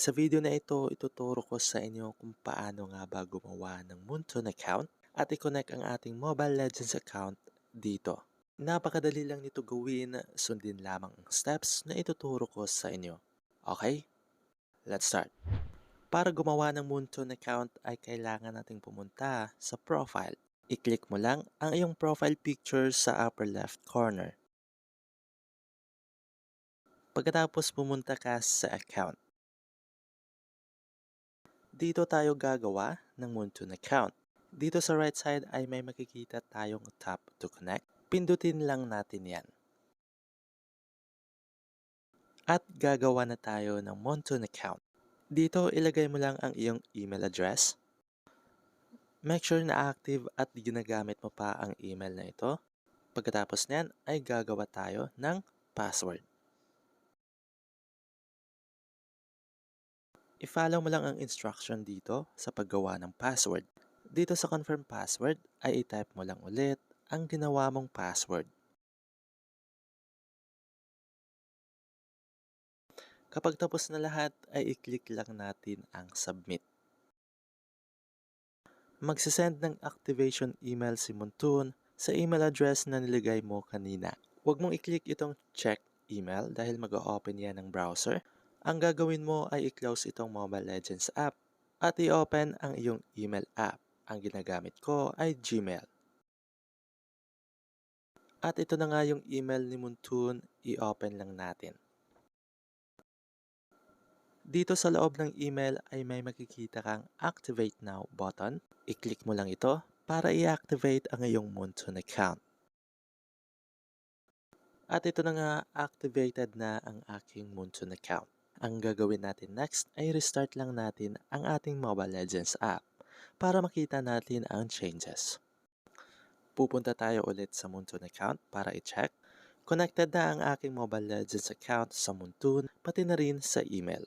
Sa video na ito, ituturo ko sa inyo kung paano nga ba gumawa ng Moonton account at i-connect ang ating Mobile Legends account dito. Napakadali lang nito gawin, sundin lamang ang steps na ituturo ko sa inyo. Okay? Let's start. Para gumawa ng Moonton account ay kailangan nating pumunta sa profile. I-click mo lang ang iyong profile picture sa upper left corner. Pagkatapos pumunta ka sa account. Dito tayo gagawa ng Moonton account. Dito sa right side ay may makikita tayong tap to connect. Pindutin lang natin yan. At gagawa na tayo ng Moonton account. Dito ilagay mo lang ang iyong email address. Make sure na active at ginagamit mo pa ang email na ito. Pagkatapos niyan ay gagawa tayo ng password. I-follow mo lang ang instruction dito sa paggawa ng password. Dito sa confirm password ay i-type mo lang ulit ang ginawa mong password. Kapag tapos na lahat ay i-click lang natin ang submit. Magsisend ng activation email si Montun sa email address na nilagay mo kanina. Huwag mong i-click itong check email dahil mag-open yan ng browser. Ang gagawin mo ay i-close itong Mobile Legends app at i-open ang iyong email app. Ang ginagamit ko ay Gmail. At ito na nga yung email ni Muntun, i-open lang natin. Dito sa loob ng email ay may makikita kang Activate Now button. I-click mo lang ito para i-activate ang iyong Muntun account. At ito na nga, activated na ang aking Muntun account. Ang gagawin natin next ay restart lang natin ang ating Mobile Legends app para makita natin ang changes. Pupunta tayo ulit sa Muntun account para i-check. Connected na ang aking Mobile Legends account sa Muntun pati na rin sa email.